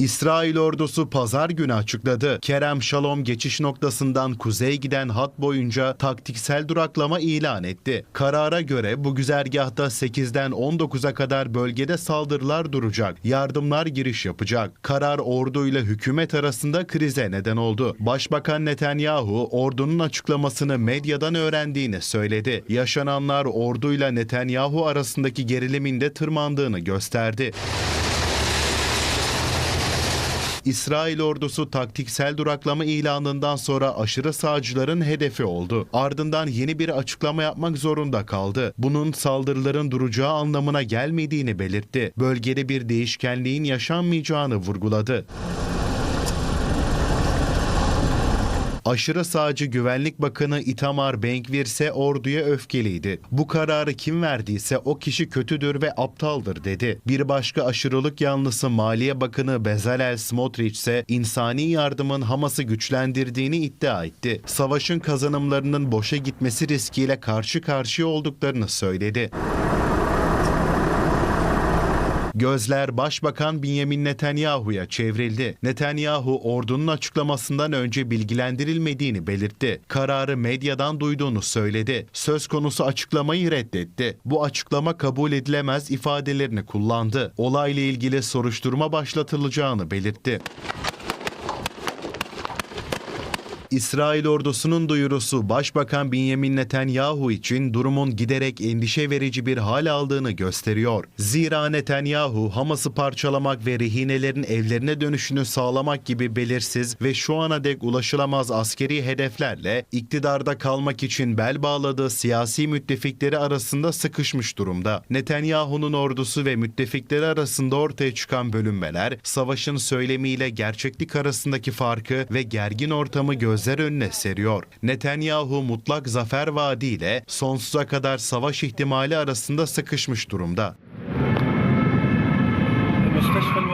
İsrail ordusu pazar günü açıkladı. Kerem Şalom geçiş noktasından kuzeye giden hat boyunca taktiksel duraklama ilan etti. Karara göre bu güzergahta 8'den 19'a kadar bölgede saldırılar duracak. Yardımlar giriş yapacak. Karar orduyla hükümet arasında krize neden oldu. Başbakan Netanyahu ordunun açıklamasını medyadan öğrendiğini söyledi. Yaşananlar orduyla Netanyahu arasındaki gerilimin de tırmandığını gösterdi. İsrail ordusu taktiksel duraklama ilanından sonra aşırı sağcıların hedefi oldu. Ardından yeni bir açıklama yapmak zorunda kaldı. Bunun saldırıların duracağı anlamına gelmediğini belirtti. Bölgede bir değişkenliğin yaşanmayacağını vurguladı. Aşırı sağcı Güvenlik Bakanı Itamar Ben-Gvir ise orduya öfkeliydi. Bu kararı kim verdiyse o kişi kötüdür ve aptaldır dedi. Bir başka aşırılık yanlısı Maliye Bakanı Bezalel Smotrich ise insani yardımın Hamas'ı güçlendirdiğini iddia etti. Savaşın kazanımlarının boşa gitmesi riskiyle karşı karşıya olduklarını söyledi. Gözler Başbakan Benjamin Netanyahu'ya çevrildi. Netanyahu ordunun açıklamasından önce bilgilendirilmediğini belirtti. Kararı medyadan duyduğunu söyledi. Söz konusu açıklamayı reddetti. Bu açıklama kabul edilemez ifadelerini kullandı. Olayla ilgili soruşturma başlatılacağını belirtti. İsrail ordusunun duyurusu Başbakan Benjamin Netanyahu için durumun giderek endişe verici bir hal aldığını gösteriyor. Zira Netanyahu Hamas'ı parçalamak ve rehinelerin evlerine dönüşünü sağlamak gibi belirsiz ve şu ana dek ulaşılamaz askeri hedeflerle iktidarda kalmak için bel bağladığı siyasi müttefikleri arasında sıkışmış durumda. Netanyahu'nun ordusu ve müttefikleri arasında ortaya çıkan bölünmeler, savaşın söylemiyle gerçeklik arasındaki farkı ve gergin ortamı gözler önüne seriyor. Netanyahu mutlak zafer vaadiyle sonsuza kadar savaş ihtimali arasında sıkışmış durumda.